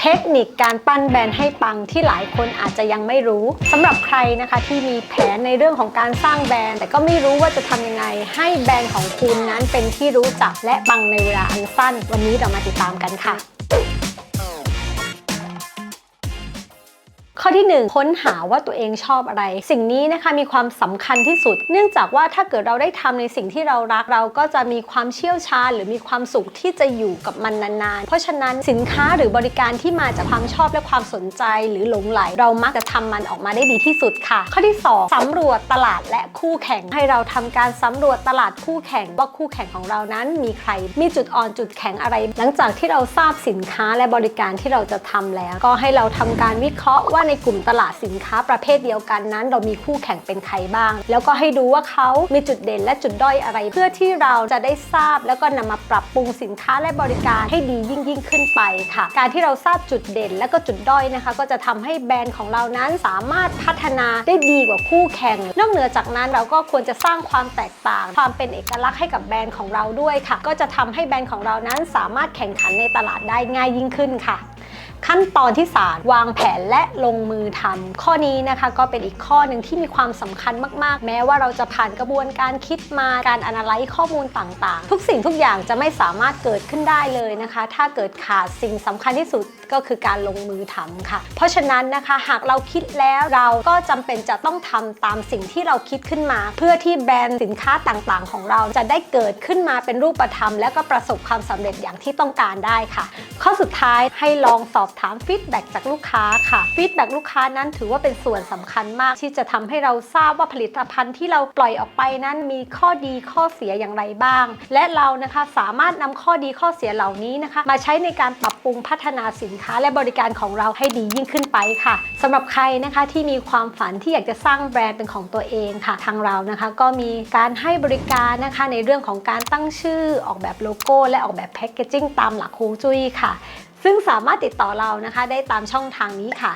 เทคนิคการปั้นแบรนด์ให้ปังที่หลายคนอาจจะยังไม่รู้สำหรับใครนะคะที่มีแผนในเรื่องของการสร้างแบรนด์ แต่ก็ไม่รู้ว่าจะทำยังไง ให้แบรนด์ของคุณนั้นเป็นที่รู้จักและปังในเวลาอันสั้น วันนี้เรามาติดตามกันค่ะ ข้อที่ 1 ค้นหาว่าตัวเองชอบอะไร สิ่งนี้นะคะมีความสำคัญที่สุด เนื่องจากว่าถ้าเกิดเราได้ทำในสิ่งที่เรารักเราก็จะมีความเชี่ยวชาญ หรือมีความสุขที่จะอยู่กับมันนานๆ เพราะฉะนั้นสินค้าหรือบริการที่มาจากความชอบและความสนใจ หรือหลงไหล เรามักจะทำมันออกมาได้ดีที่สุดค่ะ ข้อที่ 2สำรวจตลาดและคู่แข่งให้เราทำการสำรวจตลาดคู่แข่งว่าคู่แข่งของเรานั้นมีใครมีจุดอ่อนจุดแข็งอะไร หลังจากที่เราทราบสินค้าและบริการที่เราจะทำแล้ว ก็ให้เราทำการวิเคราะห์ว่าในกลุ่มตลาดสินค้าประเภทเดียวกันนั้น เรามีคู่แข่งเป็นใครบ้าง แล้วก็ให้ดูว่าเขามีจุดเด่นและจุดด้อยอะไร เพื่อที่เราจะได้ทราบ แล้วก็นำมาปรับปรุงสินค้าและบริการให้ดียิ่งยิ่งขึ้นไปค่ะ การที่เราทราบจุดเด่น และก็จุดด้อยนะคะ ก็จะทำให้แบรนด์ของเรานั้นสามารถพัฒนาได้ดีกว่าคู่แข่ง นอกเหนือจากนั้นเราก็ควรจะสร้างความแตกต่าง ความเป็นเอกลักษณ์ให้กับแบรนด์ของเราด้วยค่ะ ก็จะทำให้แบรนด์ของเรานั้นสามารถแข่งขันในตลาดได้ง่ายยิ่งขึ้นค่ะ ขั้นตอนที่3วางแผนและลงมือทำข้อนี้นะคะก็เป็นอีกข้อหนึ่งที่มีความสำคัญมากๆ แม้ว่าเราจะผ่านกระบวนการคิดมาการอนาลัยข้อมูลต่างๆ ทุกสิ่งทุกอย่างจะไม่สามารถเกิดขึ้นได้เลยนะคะ ถ้าเกิดขาดสิ่งสำคัญที่สุดก็คือการลงมือทำค่ะ เพราะฉะนั้นนะคะหากเราคิดแล้วเราก็จำเป็นจะต้องทำตามสิ่งที่เราคิดขึ้นมา เพื่อที่แบรนด์สินค้าต่างๆ ของเราจะได้เกิดขึ้นมาเป็นรูปธรรม และก็ประสบความสำเร็จอย่างที่ต้องการได้ค่ะ ข้อสุดท้ายให้ลองสอบถามฟีดแบ็กจากลูกค้าค่ะฟีดแบ็กลูกค้านั้นถือว่าเป็นส่วนสำคัญมากที่จะทำให้เราทราบว่าผลิตภัณฑ์ที่เราปล่อยออกไปนั้นมีข้อดีข้อเสียอย่างไรบ้าง และเรานะคะสามารถนำข้อดีข้อเสียเหล่านี้นะคะ มาใช้ในการปรับปรุงพัฒนาสินค้าและบริการของเราให้ดียิ่งขึ้นไปค่ะสำหรับใครนะคะที่มีความฝันที่อยากจะสร้างแบรนด์เป็นของตัวเองค่ะ ทางเรานะคะ ก็มีการให้บริการนะคะในเรื่องของการตั้งชื่อออกแบบโลโก้ และออกแบบแพคเกจิ้งตามหลักฮวงจุ้ยค่ะ ซึ่งสามารถติดต่อเรานะคะ ได้ตามช่องทางนี้ค่ะ